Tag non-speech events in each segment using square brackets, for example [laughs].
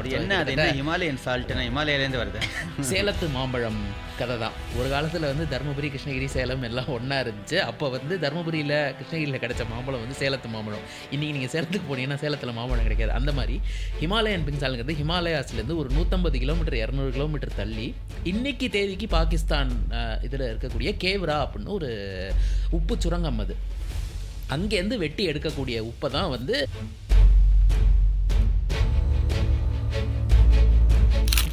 அது என்ன? அது என்ன? ஹிமாலயன் சால்ட்னா ஹிமாலயிலேருந்து வருது. [laughs] சேலத்து மாம்பழம் கதை தான் ஒரு காலத்தில் வந்து தருமபுரி கிருஷ்ணகிரி சேலம் எல்லாம் ஒன்றா இருந்துச்சு. அப்போ வந்து தருமபுரியில் கிருஷ்ணகிரியில் கிடைச்ச மாம்பழம் வந்து சேலத்து மாம்பழம். இன்றைக்கி நீங்கள் சேலத்துக்கு போனீங்கன்னா சேலத்தில் மாம்பழம் கிடைக்காது. அந்த மாதிரி ஹிமாலயன் பிங்க் சாலுங்கிறது ஹிமாலயாஸ்லேருந்து ஒரு நூற்றம்பது கிலோமீட்டர் இரநூறு கிலோமீட்டர் தள்ளி இன்னைக்கு தேதிக்கு பாகிஸ்தான் இதில் இருக்கக்கூடிய கேவ்ரா அப்படின்னு ஒரு உப்பு சுரங்கம் அது. அங்கேருந்து வெட்டி எடுக்கக்கூடிய உப்பை தான் வந்து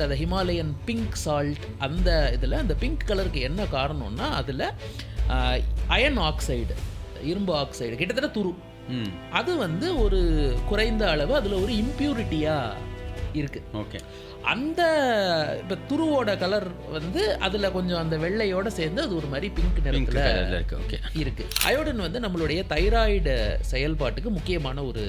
அந்த ஹிமாலயன் பிங்க் சால்ட் அந்த இதில் அந்த பிங்க் கலருக்கு என்ன காரணம்னா அதில் அயன் ஆக்சைடு இரும்பு ஆக்சைடு கிட்டத்தட்ட துரு. ம். அது வந்து ஒரு குறைந்த அளவு அதில் ஒரு இம்ப்யூரிட்டியாக இருக்குது ஓகே. அந்த இப்போ துருவோட கலர் வந்து அதில் கொஞ்சம் அந்த வெள்ளையோட சேர்ந்து அது ஒரு மாதிரி பிங்க் நிறத்தில் இருக்கு ஓகே இருக்கு. அயோடின் வந்து நம்மளுடைய தைராய்டு செயல்பாட்டுக்கு முக்கியமான ஒரு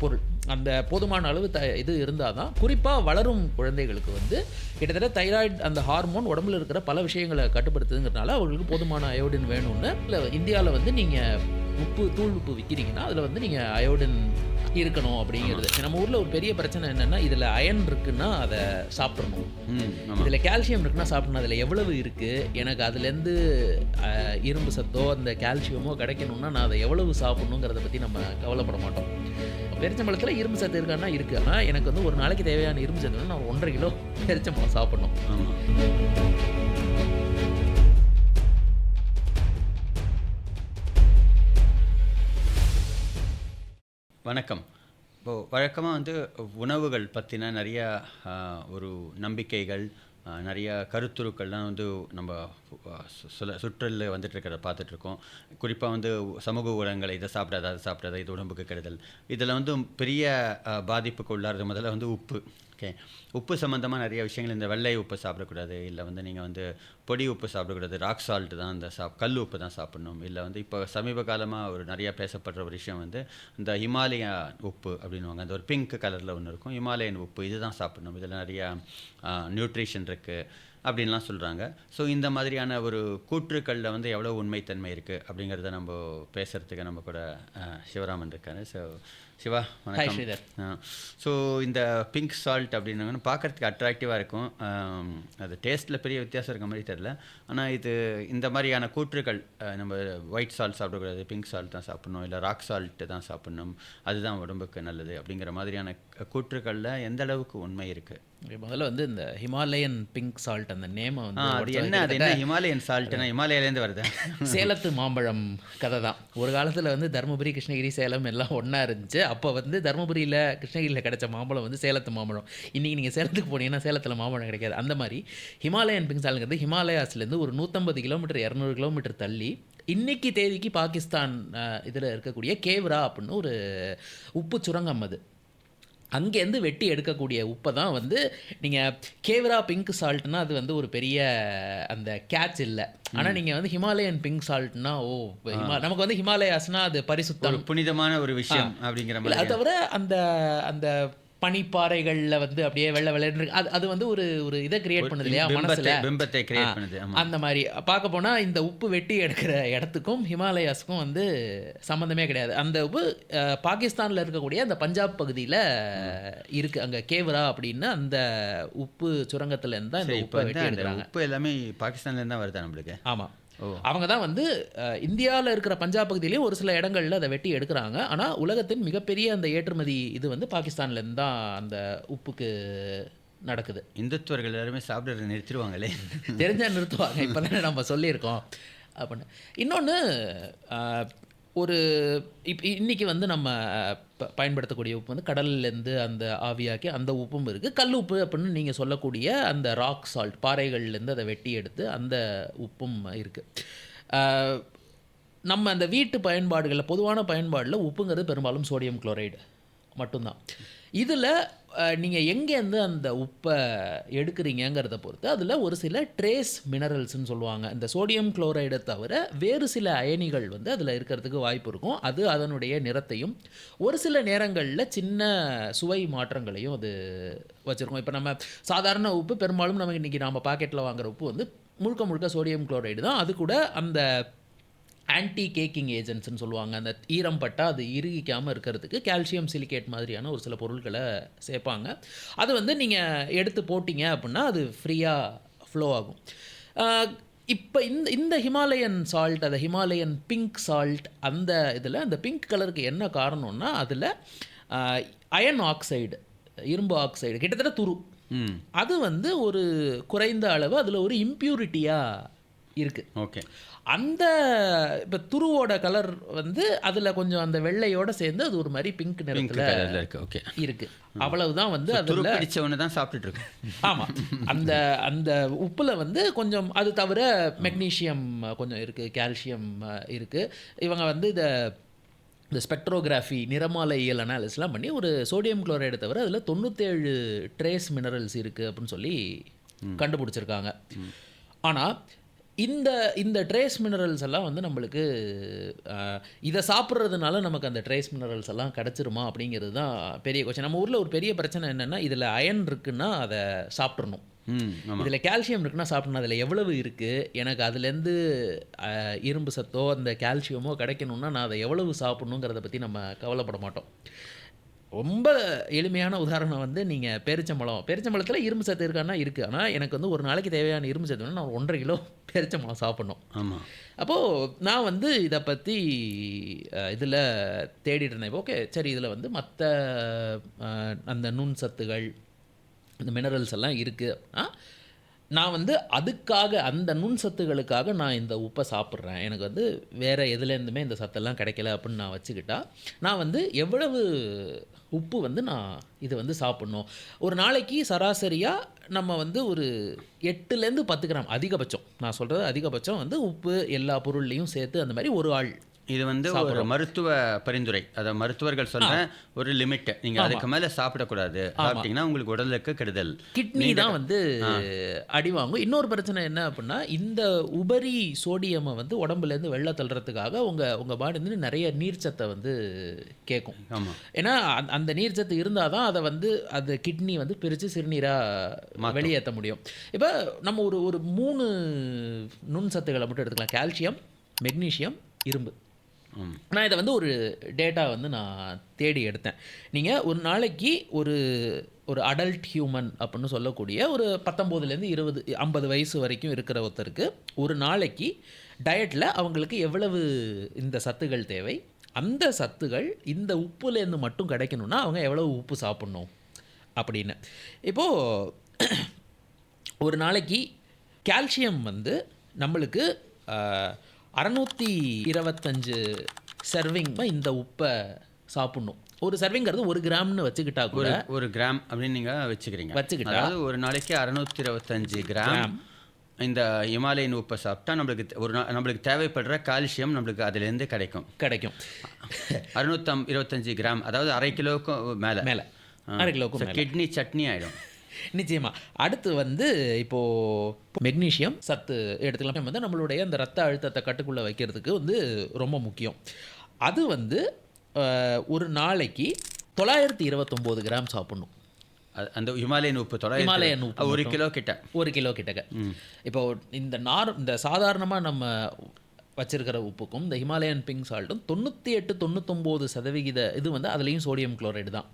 பொருள். அந்த போதுமான அளவு த இது இருந்தால் தான் குறிப்பாக வளரும் குழந்தைகளுக்கு வந்து கிட்டத்தட்ட தைராய்டு அந்த ஹார்மோன் உடம்புல இருக்கிற பல விஷயங்களை கட்டுப்படுத்துதுங்கிறனால அவங்களுக்கு போதுமான அயோடின் வேணும்னு. இல்லை இந்தியாவில் வந்து நீங்கள் உப்பு தூள் உப்பு விற்கிறீங்கன்னா அதில் வந்து நீங்கள் அயோடின் இருக்கணும் அப்படிங்கிறது. நம்ம ஊரில் ஒரு பெரிய பிரச்சனை என்னென்னா இதில் அயன் இருக்குன்னா அதை சாப்பிட்றணும் ம் ஆமாம் இதில் கால்சியம் இருக்குன்னா சாப்பிடணும். அதில் எவ்வளவு இருக்குது எனக்கு அதுலேருந்து இரும்பு சத்தோ அந்த கால்சியமோ கிடைக்கணும்னா நான் அதை எவ்வளவு சாப்பிடணுங்கிறத பற்றி நம்ம கவலைப்பட மாட்டோம். பெருச்சம்பழத்தில் இரும்பு சத்து இருக்கான்னா இருக்குது ஆனால் எனக்கு வந்து ஒரு நாளைக்கு தேவையான இரும்பு சத்து நான் ஒன்றரை கிலோ பெருச்சம்பழம் சாப்பிடணும். வணக்கம். இப்போது வழக்கமாக வந்து உணவுகள் பற்றின நிறையா ஒரு நம்பிக்கைகள் நிறைய கருத்துருக்கள்லாம் வந்து நம்ம ஆ, சு- சுல சுற்றலில் வந்துட்டு இருக்கிறத பார்த்துட்ருக்கோம். குறிப்பாக வந்து சமூக ஊடகங்களை இதை சாப்பிடாத அதை சாப்பிடாத இது உடம்புக்கு கெடுதல். இதில் வந்து பெரிய பாதிப்புக்கு உள்ளாறது முதல்ல வந்து உப்பு. ஓகே உப்பு சம்மந்தமாக நிறைய விஷயங்கள் இந்த வெள்ளை உப்பு சாப்பிடக்கூடாது இல்லை வந்து நீங்கள் வந்து பொடி உப்பு சாப்பிடக்கூடாது ராக் சால்ட் தான் இந்த சாப் கல் உப்பு தான் சாப்பிடணும். இல்லை வந்து இப்போ சமீப காலமாக ஒரு நிறையா பேசப்படுற ஒரு விஷயம் வந்து இந்த ஹிமாலயா உப்பு அப்படின்னுவாங்க. அந்த ஒரு பிங்க் கலரில் ஒன்று இருக்கும். ஹிமாலயன் உப்பு இதுதான் சாப்பிடணும். இதில் நிறையா நியூட்ரிஷன் இருக்குது அப்படின்லாம் சொல்கிறாங்க ஸோ இந்த மாதிரியான ஒரு கூற்றுக்களில் வந்து எவ்வளோ உண்மைத்தன்மை இருக்குது அப்படிங்கிறத நம்ம பேசுகிறதுக்கு நம்ம கூட சிவராமன் இருக்காரு. ஸோ சிவா வணக்கம். ஸ்ரீதர். ஸோ இந்த பிங்க் சால்ட் அப்படின்னாங்கன்னா பார்க்கறதுக்கு அட்ராக்டிவாக இருக்கும். அது டேஸ்ட்டில் பெரிய வித்தியாசம் இருக்க மாதிரி தெரில ஆனால் இது இந்த மாதிரியான கூற்றுகள் நம்ம ஒயிட் சால்ட் சாப்பிடக்கூடாது பிங்க் சால்ட் தான் சாப்பிடணும் இல்லை ராக் சால்ட் தான் சாப்பிடணும் அதுதான் உடம்புக்கு நல்லது அப்படிங்கிற மாதிரியான க- கூற்றுக்களில் எந்த அளவுக்கு உண்மை இருக்குது முதல்ல வந்து இந்த ஹிமாலயன் பிங்க் சால்ட் அந்த நேமை வந்து அது என்ன அது என்ன ஹிமாலயன் சால்ட்னா ஹிமாலயிலேருந்து வருது. சேலத்து மாம்பழம் கதை தான். ஒரு காலத்தில் வந்து தருமபுரி கிருஷ்ணகிரி சேலம் எல்லாம் ஒன்றா இருந்துச்சு. அப்போ வந்து தருமபுரியில் கிருஷ்ணகிரியில் கிடைச்ச மாம்பழம் வந்து சேலத்து மாம்பழம். இன்றைக்கி நீங்கள் சேலத்துக்கு போனீங்கன்னா சேலத்தில் மாம்பழம் கிடைக்காது. அந்த மாதிரி ஹிமாலயன் பிங்சாலுங்கிறது ஹிமாலயாஸ்லேருந்து ஒரு நூற்றம்பது கிலோமீட்டர் இரநூறு கிலோமீட்டர் தள்ளி இன்றைக்கி தேதிக்கு பாகிஸ்தான் இதில் இருக்கக்கூடிய கேவ்ரா அப்படின்னு ஒரு உப்பு சுரங்கம் அது. அங்கேருந்து வெட்டி எடுக்கக்கூடிய உப்பை தான் வந்து நீங்கள் கேவரா பிங்க் சால்ட்னா அது வந்து ஒரு பெரிய அந்த கேட்ச் இல்லை. ஆனால் நீங்கள் வந்து ஹிமாலயன் பிங்க் சால்ட்னா ஓ ஹிமா நமக்கு வந்து ஹிமாலயாஸ்னா அது பரிசுத்தம். புனிதமான ஒரு விஷயம் அப்படிங்கிற மாதிரி அது தவிர அந்த அந்த பனிப்பாறைகளில் வந்து அப்படியே வெள்ளை வெள்ளை அது அது வந்து ஒரு ஒரு இதை கிரியேட் பண்ணுது இல்லையா? மனசுல. பிம்பத்தை கிரியேட் பண்ணுது. அந்த மாதிரி. பார்க்க போனா இந்த உப்பு வெட்டி எடுக்கிற இடத்துக்கும் ஹிமாலயாஸ்க்கும் வந்து சம்மந்தமே கிடையாது. அந்த உப்பு பாகிஸ்தான்ல இருக்கக்கூடிய அந்த பஞ்சாப் பகுதியில இருக்கு. அங்க கேவரா அப்படின்னு அந்த உப்பு சுரங்கத்துல இருந்து தான் இந்த உப்பை வெட்டி எடுக்கிறாங்க. உப்பு எல்லாமே பாகிஸ்தான்லேருந்து தான் வருதா நம்மளுக்கு? ஆமா. ஓ அவங்க தான் வந்து அஹ், இந்தியால இருக்கிற பஞ்சாப் பகுதியிலேயும் ஒரு சில இடங்கள்ல அதை வெட்டி எடுக்கிறாங்க. ஆனா உலகத்தின் மிகப்பெரிய அந்த ஏற்றுமதி இது வந்து பாகிஸ்தான்ல இருந்து தான் அந்த உப்புக்கு நடக்குது. இந்துத்துவர்கள் எல்லாருமே சாப்பிட்றது நிறுத்திடுவாங்களே. தெரிஞ்சா நிறுத்துவாங்க. இப்போ தானே நம்ம சொல்லியிருக்கோம். அப்படின்னு. இன்னொன்று ஒரு இப் இன்றைக்கி வந்து நம்ம ப- பயன்படுத்தக்கூடிய உப்பு வந்து கடல்லேருந்து அந்த ஆவியாக்கி அந்த உப்பும் இருக்குது கல் உப்பு அப்படின்னு நீங்கள் சொல்லக்கூடிய அந்த ராக் சால்ட் பாறைகள்லேருந்து அதை வெட்டி எடுத்து அந்த உப்பும் இருக்குது நம்ம அந்த வீட்டு பயன்பாடுகளில் பொதுவான பயன்பாடில் உப்புங்கிறது பெரும்பாலும் சோடியம் குளோரைடு மட்டும்தான். இதில் நீங்கள் எங்கேருந்து அந்த உப்பை எடுக்கிறீங்கிறத பொறுத்து அதில் ஒரு சில ட்ரேஸ் மினரல்ஸ்னு சொல்லுவாங்க. இந்த சோடியம் குளோரைடை தவிர வேறு சில அயனிகள் வந்து அதில் இருக்கிறதுக்கு வாய்ப்பு இருக்கும். அது அதனுடைய நிறத்தையும் ஒரு சில நேரங்களில் சின்ன சுவை மாற்றங்களையும் அது வச்சுருக்கோம். இப்போ நம்ம சாதாரண உப்பு பெரும்பாலும் நம்ம இன்றைக்கி நம்ம பாக்கெட்டில் வாங்குகிற உப்பு வந்து முழுக்க முழுக்க சோடியம் குளோரைடு தான். அது கூட அந்த ஆன்டி கேக்கிங் ஏஜென்ட்ஸ்னு சொல்லுவாங்க. அந்த ஈரம் பட்டால் அது இறுகிக்காமல் இருக்கிறதுக்கு கால்சியம் சிலிகேட் மாதிரியான ஒரு சில பொருட்களை சேர்ப்பாங்க. அது வந்து நீங்கள் எடுத்து போட்டிங்க அப்படின்னா அது ஃப்ரீயாக ஃப்ளோ ஆகும். இப்போ இந்த இந்த ஹிமாலயன் சால்ட் அந்த ஹிமாலயன் பிங்க் சால்ட் அந்த இதில் அந்த பிங்க் கலருக்கு என்ன காரணம்னா அதில் அயன் ஆக்சைடு இரும்பு ஆக்சைடு கிட்டத்தட்ட துரு. அது வந்து ஒரு குறைந்த அளவு அதில் ஒரு இம்ப்யூரிட்டியாக இருக்குது ஓகே. அந்த இப்போ துருவோட கலர் வந்து அதில் கொஞ்சம் அந்த வெள்ளையோட சேர்ந்து அது ஒரு மாதிரி பிங்க் நிறத்தில் இருக்குது ஓகே இருக்கு. அவ்வளவுதான் வந்து அதில் பிடிச்சவனு தான் சாப்பிட்டுட்டு இருக்கோம் ஆமாம் அந்த அந்த உப்பில் வந்து கொஞ்சம் அது தவிர மெக்னீஷியம் கொஞ்சம் இருக்குது கால்சியம் இருக்குது இவங்க வந்து இதை இந்த ஸ்பெக்ட்ரோகிராஃபி நிறமாலையியல் அனாலிசிஸ்லாம் பண்ணி ஒரு சோடியம் குளோரைடு தவிர அதில் தொண்ணூற்றேழு ட்ரேஸ் மினரல்ஸ் இருக்குது அப்படின்னு சொல்லி கண்டுபிடிச்சிருக்காங்க. ஆனால் இந்த இந்த ட்ரேஸ் மினரல்ஸ் எல்லாம் வந்து நம்மளுக்கு இதை சாப்பிட்றதுனால நமக்கு அந்த ட்ரேஸ் மினரல்ஸ் எல்லாம் கிடச்சிருமா அப்படிங்கிறது தான் பெரிய கொஸ்டின் நம்ம ஊரில் ஒரு பெரிய பிரச்சனை என்னென்னா இதில் அயன் இருக்குன்னா அதை சாப்பிட்றணும் இதில் கால்சியம் இருக்குன்னா சாப்பிடணும். அதில் எவ்வளவு இருக்குது எனக்கு அதுலேருந்து இரும்பு சத்தோ அந்த கால்சியமோ கிடைக்கணும்னா நான் அதை எவ்வளவு சாப்பிடணுங்கிறத பற்றி நம்ம கவலைப்பட மாட்டோம். ரொம்ப எளிமையான உதாரணம் வந்து நீங்கள் பேரிச்சம்பழம். பேரிச்சம்பழத்தில் இரும்பு சத்து இருக்கான்னா இருக்குது ஆனால் எனக்கு வந்து ஒரு நாளைக்கு தேவையான இரும்பு சத்து நான் ஒன்றரை கிலோ [laughs] பேரிச்சம்பழம் சாப்பிடணும். ஆமாம் அப்போது நான் வந்து இதை பற்றி இதில் தேடிட்டு இருந்தேன். ஓகே சரி இதில் வந்து மற்ற அந்த நுண் சத்துகள் இந்த மினரல்ஸ் எல்லாம் இருக்குது ஆ நான் வந்து அதுக்காக அந்த நுண் சத்துகளுக்காக நான் இந்த உப்பை சாப்பிட்றேன். எனக்கு வந்து வேறு எதுலேருந்துமே இந்த சத்தெல்லாம் கிடைக்கல அப்படின்னு நான் வச்சுக்கிட்டா நான் வந்து எவ்வளவு உப்பு வந்து நான் இது வந்து சாப்பிட்ணும். ஒரு நாளைக்கு சராசரியாக நம்ம வந்து ஒரு எட்டுலேருந்து பத்து கிராம் அதிகபட்சம். நான் சொல்கிறது அதிகபட்சம் வந்து உப்பு எல்லா பொருள்லையும் சேர்த்து அந்த மாதிரி ஒரு ஆள் இது வந்து ஒரு மருத்துவ பரிந்துரை. அதை மருத்துவர்கள் சொல்ற ஒரு லிமிட் நீங்க அதுக்கு மேல சாப்பிடக்கூடாது. சாப்பிட்டீங்கன்னா உங்களுக்கு உடலுக்கு கெடுதல். கிட்னி தான் வந்து அடி வாங்கும். இன்னொரு பிரச்சனை என்ன அப்படின்னா இந்த உபரி சோடியமை வந்து உடம்புலேருந்து வெளில தள்ளுறதுக்காக உங்கள் உங்கள் பாடி வந்து நிறைய நீர்ச்சத்தை வந்து கேட்கும் ஆமா. ஏன்னா அந்த- நீர்ச்சத்து இருந்தால் தான் அதை வந்து அது கிட்னி வந்து பிரித்து சிறுநீராக வெளியேற்ற முடியும். இப்போ நம்ம ஒரு ஒரு மூணு நுண் சத்துக்களை மட்டும் எடுத்துக்கலாம். கால்சியம் மெக்னீசியம் இரும்பு. நான் இதை வந்து ஒரு டேட்டா வந்து நான் தேடி எடுத்தேன். நீங்கள் ஒரு நாளைக்கு ஒரு ஒரு அடல்ட் ஹியூமன் அப்படின்னு சொல்லக்கூடிய ஒரு பத்தொம்போதுலேருந்து இருபது ஐம்பது வயசு வரைக்கும் இருக்கிற ஒருத்தருக்கு ஒரு நாளைக்கு டயட்டில் அவங்களுக்கு எவ்வளவு இந்த சத்துகள் தேவை? அந்த சத்துகள் இந்த உப்புலேருந்து மட்டும் கிடைக்கணும்னா அவங்க எவ்வளவு உப்பு சாப்பிட்ணும்? அப்படின்னு. இப்போது ஒரு நாளைக்கு கால்சியம் வந்து நம்மளுக்கு அறநூற்றி இருபத்தஞ்சு சர்விங் இந்த உப்பை சாப்பிட்ணும். ஒரு சர்விங்கிறது ஒரு கிராம்னு வச்சுக்கிட்டா கூட ஒரு கிராம் அப்படின்னு நீங்க வச்சுக்கிறீங்க. வச்சுக்கிட்டா. ஒரு நாளைக்கு அறுநூத்தி இருபத்தஞ்சு கிராம் இந்த இமாலயன் உப்பை சாப்பிட்டா நம்மளுக்கு ஒரு நம்மளுக்கு தேவைப்படுற கால்சியம் நம்மளுக்கு அதுலேருந்து கிடைக்கும். கிடைக்கும். அறுநூத்தம் இருபத்தஞ்சு கிராம் அதாவது அரை கிலோவுக்கும் மேலே. மேலே. அரை கிலோவுக்கும் கிட்னி சட்னி ஆயிடும். நிச்சயமா. அடுத்து வந்து இப்போ மெக்னீசியம் சத்து எடுத்துக்கலாம் வந்து நம்மளுடைய அந்த ரத்த அழுத்தத்தை கட்டுக்குள்ளே வைக்கிறதுக்கு வந்து ரொம்ப முக்கியம். அது வந்து ஒரு நாளைக்கு தொள்ளாயிரத்தி இருபத்தொம்போது கிராம் சாப்பிடணும். அந்த ஹிமாலயன் உப்பு தொள்ளாயிரத்தி ஹிமாலயன் உப்பு ஒரு கிலோ கிட்ட. ஒரு கிலோ கிட்டக்க. இப்போ இந்த நார் இந்த சாதாரணமாக நம்ம வச்சிருக்கிற உப்புக்கும் இந்த ஹிமாலயன் பிங்க் சால்ட்டும் தொண்ணூற்றி எட்டு தொண்ணூத்தொம்போது சதவிகித இது வந்து அதுலேயும் சோடியம் குளோரைடு தான்.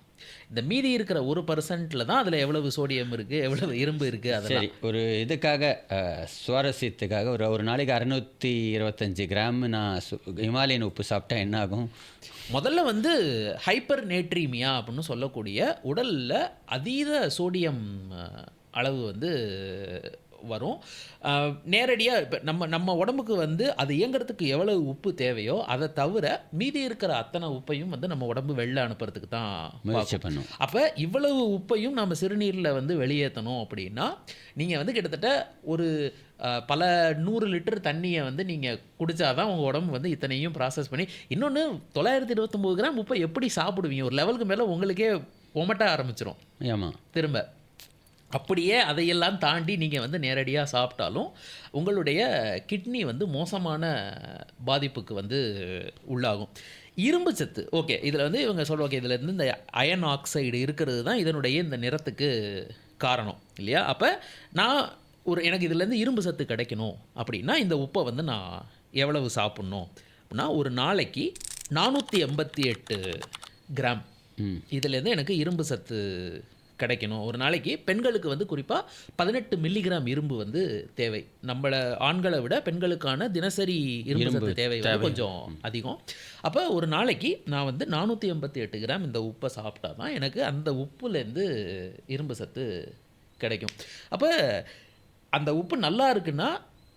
இந்த மீதி இருக்கிற ஒரு பர்சன்ட்டில் தான் அதில் எவ்வளவு சோடியம் இருக்குது எவ்வளவு இரும்பு இருக்குது அதெல்லாம். சரி ஒரு இதுக்காக சுவாரஸ்யத்துக்காக ஒரு ஒரு நாளைக்கு அறுநூத்தி இருபத்தஞ்சு கிராம் நான் ஹிமாலயன் உப்பு சாப்பிட்டா என்ன ஆகும்? முதல்ல வந்து ஹைப்பர் நேட்ரீமியா அப்படின்னு சொல்லக்கூடிய உடலில் அதீத சோடியம் அளவு வந்து வரும். நேரடியாக இப்போ நம்ம நம்ம உடம்புக்கு வந்து அது இயங்குறதுக்கு எவ்வளவு உப்பு தேவையோ அதை தவிர மீதி இருக்கிற அத்தனை உப்பையும் வந்து நம்ம உடம்பு வெளில அனுப்புறதுக்கு தான் முயற்சி பண்ணும். அப்போ இவ்வளவு உப்பையும் நம்ம சிறுநீரில் வந்து வெளியேற்றணும் அப்படின்னா நீங்கள் வந்து கிட்டத்தட்ட ஒரு பல நூறு லிட்டர் தண்ணியை வந்து நீங்கள் குடிச்சாதான் உங்கள் உடம்பு வந்து இத்தனையும் ப்ராசஸ் பண்ணி இன்னொன்று தொள்ளாயிரத்தி இருபத்தொம்போது கிராம் உப்பை எப்படி சாப்பிடுவீங்க? ஒரு லெவலுக்கு மேலே உங்களுக்கே ஒமட்ட ஆரம்பிச்சிரும். ஆமாம் திரும்ப. அப்படியே அதையெல்லாம் தாண்டி நீங்கள் வந்து நேரடியாக சாப்பிட்டாலும் உங்களுடைய கிட்னி வந்து மோசமான பாதிப்புக்கு வந்து உள்ளாகும். இரும்பு சத்து. ஓகே இதில் வந்து இவங்க சொல்லுவாங்க இதில் இருந்து இந்த அயன் ஆக்சைடு இருக்கிறது தான் இதனுடைய இந்த நிறத்துக்கு காரணம் இல்லையா? அப்போ நான் ஒரு எனக்கு இதுலேருந்து இரும்பு சத்து கிடைக்கணும் அப்படின்னா இந்த உப்பை வந்து நான் எவ்வளவு சாப்பிட்ணும் அப்படின்னா ஒரு நாளைக்கு நானூற்றி எண்பத்தி எட்டு கிராம். இதுலேருந்து எனக்கு இரும்பு சத்து கிடைக்கணும். ஒரு நாளைக்கு பெண்களுக்கு வந்து குறிப்பாக பதினெட்டு மில்லிகிராம் இரும்பு வந்து தேவை. நம்மள ஆண்களை விட பெண்களுக்கான தினசரி இரும்பு சத்து தேவை. கொஞ்சம் அதிகம். அப்போ ஒரு நாளைக்கு நான் வந்து நானூற்றி எண்பத்தி எட்டு கிராம் இந்த உப்பை சாப்பிட்டா தான் எனக்கு அந்த உப்புலேருந்து இரும்பு சத்து கிடைக்கும். அப்போ அந்த உப்பு நல்லா இருக்குன்னா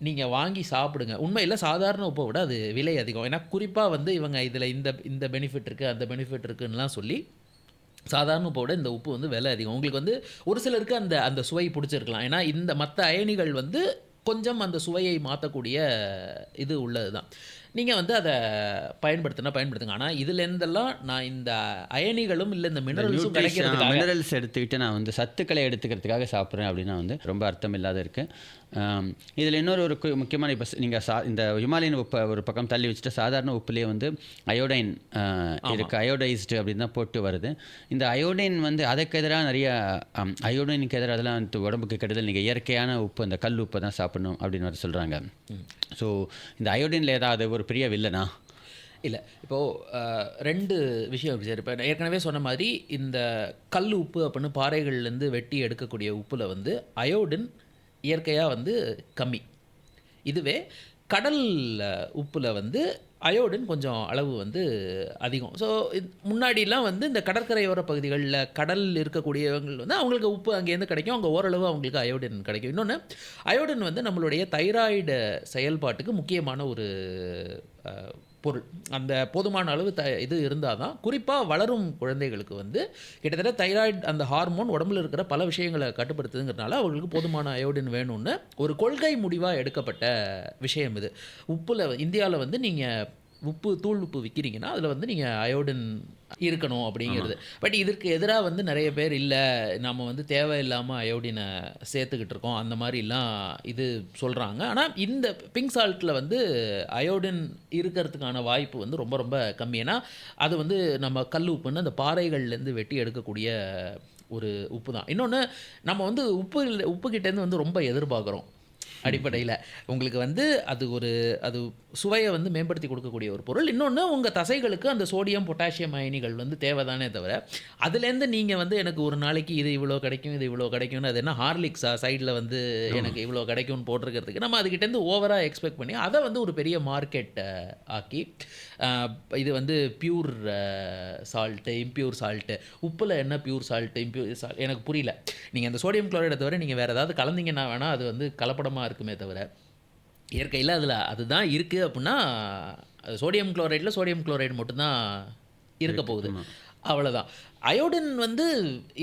நீங்கள் வாங்கி சாப்பிடுங்க. உண்மையில் சாதாரண உப்பை விட அது விலை அதிகம். ஏன்னா குறிப்பாக வந்து இவங்க இதில் இந்த இந்த பெனிஃபிட் இருக்குது அந்த பெனிஃபிட் இருக்குன்னுலாம் சொல்லி சாதாரண உப்பை விட இந்த உப்பு வந்து விலை அதிகம். உங்களுக்கு வந்து ஒரு சிலருக்கு அந்த அந்த சுவை பிடிச்சிருக்கலாம். ஏன்னா இந்த மற்ற அயனிகள் வந்து கொஞ்சம் அந்த சுவையை மாற்றக்கூடிய இது உள்ளது தான் நீங்கள் வந்து அதை பயன்படுத்தினா பயன்படுத்துங்க. ஆனால் இதுலேருந்தெல்லாம் நான் இந்த அயனிகளும் இல்லை இந்த மினரல்ஸும் கிடைக்கிறதுக்காக மினரல்ஸ் எடுத்துக்கிட்டு நான் வந்து சத்துக்களை எடுத்துக்கிறதுக்காக சாப்பிட்றேன் அப்படின்னா வந்து ரொம்ப அர்த்தம் இல்லாத இருக்குது இதில் இன்னொரு ஒரு முக்கியமான இப்போ நீங்கள் சா இந்த ஹிமாலயன் உப்பை ஒரு பக்கம் தள்ளி வச்சுட்டு சாதாரண உப்புலேயே வந்து அயோடைன் இருக்குது அயோடைஸ்டு அப்படின்னு தான் போட்டு வருது. இந்த அயோடைன் வந்து அதுக்கு எதிராக நிறைய அயோடைனுக்கு எதிராக அதெல்லாம் வந்து உடம்புக்கு கெடுதல். நீங்கள் இயற்கையான உப்பு இந்த கல் உப்பை தான் சாப்பிடணும் அப்படின்னு வர சொல்கிறாங்க ஸோ இந்த அயோடினில் ஏதாவது ஒரு பெரிய வில்லனா இல்லை இப்போது ரெண்டு விஷயம் இருக்குது சார். இப்போ ஏற்கனவே சொன்ன மாதிரி இந்த கல் உப்பு அப்படின்னு பாறைகள்லேருந்து வெட்டி எடுக்கக்கூடிய உப்பில் வந்து அயோடின் இயற்கையாக வந்து கம்மி. இதுவே கடல் உப்பில் வந்து அயோடின் கொஞ்சம் அளவு வந்து அதிகம். ஸோ முன்னாடிலாம் வந்து இந்த கடற்கரையோர பகுதிகளில் கடல் இருக்கக்கூடியவங்க வந்து அவங்களுக்கு உப்பு அங்கேருந்து கிடைக்கும். அங்கே ஓரளவு அவங்களுக்கு அயோடின் கிடைக்கும். இன்னொன்று அயோடின் வந்து நம்மளுடைய தைராய்டு செயல்பாட்டுக்கு முக்கியமான ஒரு பொருள். அந்த போதுமான அளவு த இது இருந்தால் தான் குறிப்பாக வளரும் குழந்தைகளுக்கு வந்து கிட்டத்தட்ட தைராய்டு அந்த ஹார்மோன் உடம்புல இருக்கிற பல விஷயங்களை கட்டுப்படுத்துதுங்கிறனால அவங்களுக்கு போதுமான அயோடின் வேணும்னு ஒரு கொள்கை முடிவாக எடுக்கப்பட்ட விஷயம் இது. உப்பில் இந்தியாவில் வந்து நீங்கள் உப்பு தூள் உப்பு விற்கிறீங்கன்னா அதில் வந்து நீங்கள் அயோடின் இருக்கணும் அப்படிங்கிறது. பட் இதற்கு எதிராக வந்து நிறைய பேர் இல்லை நம்ம வந்து தேவையில்லாமல் அயோடினை சேர்த்துக்கிட்டு இருக்கோம் அந்த மாதிரிலாம் இது சொல்கிறாங்க ஆனால் இந்த பிங்க் சால்ட்டில் வந்து அயோடின் இருக்கிறதுக்கான வாய்ப்பு வந்து ரொம்ப ரொம்ப கம்மி. ஏன்னா அது வந்து நம்ம கல் உப்புன்னு அந்த பாறைகள்லேருந்து வெட்டி எடுக்கக்கூடிய ஒரு உப்பு தான். இன்னொன்று நம்ம வந்து உப்பு உப்பு கிட்டேருந்து வந்து ரொம்ப எதிர்பார்க்குறோம். அடிப்படையில். உங்களுக்கு வந்து அது ஒரு அது சுவையை வந்து மேம்படுத்தி கொடுக்கக்கூடிய ஒரு பொருள். இன்னொன்று உங்கள் தசைகளுக்கு அந்த சோடியம் பொட்டாசியம் அயனிகள் வந்து தேவைதானே தவிர அதுலேருந்து நீங்கள் வந்து எனக்கு ஒரு நாளைக்கு இது இவ்வளோ கிடைக்கும் இது இவ்வளோ கிடைக்கும்னு அது என்ன ஹார்லிக்ஸா சைடில் வந்து எனக்கு இவ்வளோ கிடைக்கும்னு போட்டிருக்கிறதுக்கு நம்ம அதுக்கிட்டேருந்து ஓவராக எக்ஸ்பெக்ட் பண்ணி அதை வந்து ஒரு பெரிய மார்க்கெட் ஆக்கி இது வந்து பியூர் சால்ட்டு இம்பியூர் சால்ட்டு உப்பில் என்ன பியூர் சால்ட்டு இம்பியூர் சால்ட் எனக்கு புரியல. நீங்கள் அந்த சோடியம் குளோரைடை தவிர நீங்கள் வேறு ஏதாவது கலந்தீங்கன்னா வேணால் அது வந்து கலப்படமாக இருக்குமே தவிர இயற்கையில் அதில் அதுதான் இருக்குது அப்படின்னா சோடியம் குளோரைடில் சோடியம் குளோரைடு மட்டும்தான் இருக்க போகுது. அவ்வளோதான் அயோடின் வந்து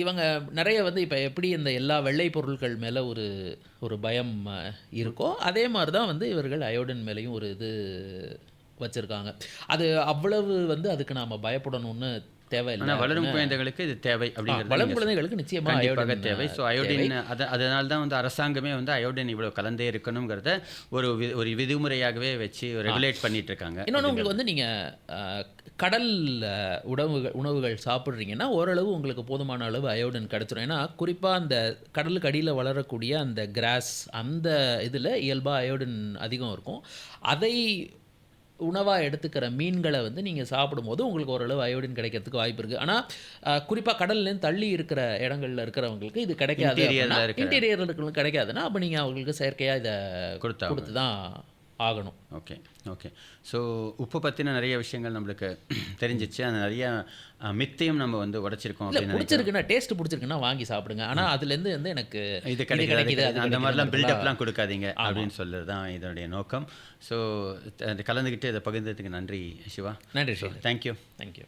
இவங்க நிறைய வந்து இப்போ எப்படி இந்த எல்லா வெள்ளை பொருட்கள் மேலே ஒரு ஒரு பயம் இருக்கோ அதே மாதிரி தான் வந்து இவர்கள் அயோடின் மேலேயும் ஒரு இது வச்சுருக்காங்க. அது அவ்வளவு வந்து அதுக்கு நாம் பயப்படணும்னு தேவையில்லை. ஆனால் வளரும் குழந்தைகளுக்கு இது தேவை அப்படிங்கிறது வளரும் குழந்தைகளுக்கு நிச்சயமாக தேவை. ஸோ அயோடின் அது அதனால தான் வந்து அரசாங்கமே வந்து அயோடின் இவ்வளோ கலந்தே இருக்கணுங்கிறத ஒரு வி- ஒரு விதிமுறையாகவே வச்சு ரெகுலேட் பண்ணிட்டு இருக்காங்க இன்னொன்று உங்களுக்கு வந்து நீங்கள் கடல் உணவுகள் உணவுகள் சாப்பிட்றீங்கன்னா ஓரளவு உங்களுக்கு போதுமான அளவு அயோடின் கிடச்சிரும். ஏன்னா குறிப்பாக அந்த கடலுக்கு அடியில் வளரக்கூடிய அந்த கிராஸ் அந்த இதில் இயல்பாக அயோடின் அதிகம் இருக்கும். அதை உணவாக எடுத்துக்கிற மீன்களை வந்து நீங்கள் சாப்பிடும்போது உங்களுக்கு ஓரளவு அயோடின் கிடைக்கிறதுக்கு வாய்ப்பு இருக்குது ஆனால் குறிப்பாக கடல்லேருந்து தள்ளி இருக்கிற இடங்கள்ல இருக்கிறவங்களுக்கு இது கிடைக்காது இன்டீரியரில் இருக்கிறவங்களுக்கு கிடைக்காதுன்னா அப்போ நீங்கள் அவங்களுக்கு செயற்கையாக இதை கொடுத்தா கொடுத்து தான் ஆகணும். ஓகே ஓகே ஸோ உப்பு பற்றின நிறைய விஷயங்கள் நம்மளுக்கு [clears throat] தெரிஞ்சிச்சு. அந்த நிறைய மித்தையும் நம்ம வந்து உடைச்சிருக்கோம் அப்படின்னு பிடிச்சிருக்குன்னா டேஸ்ட் பிடிச்சிருக்குன்னா வாங்கி சாப்பிடுங்க. ஆனா அதுல இருந்து வந்து எனக்கு இது கிடைக்குது அது அந்த மாதிரிலாம் பில்டப்லாம் கொடுக்காதீங்க அப்படின்னு சொல்கிறது தான் இதனுடைய நோக்கம். ஸோ கலந்துக்கிட்டு இதை பகிர்ந்ததுக்கு நன்றி சிவா. நன்றி ஸ்ரீ தேங்க்யூ தேங்க்யூ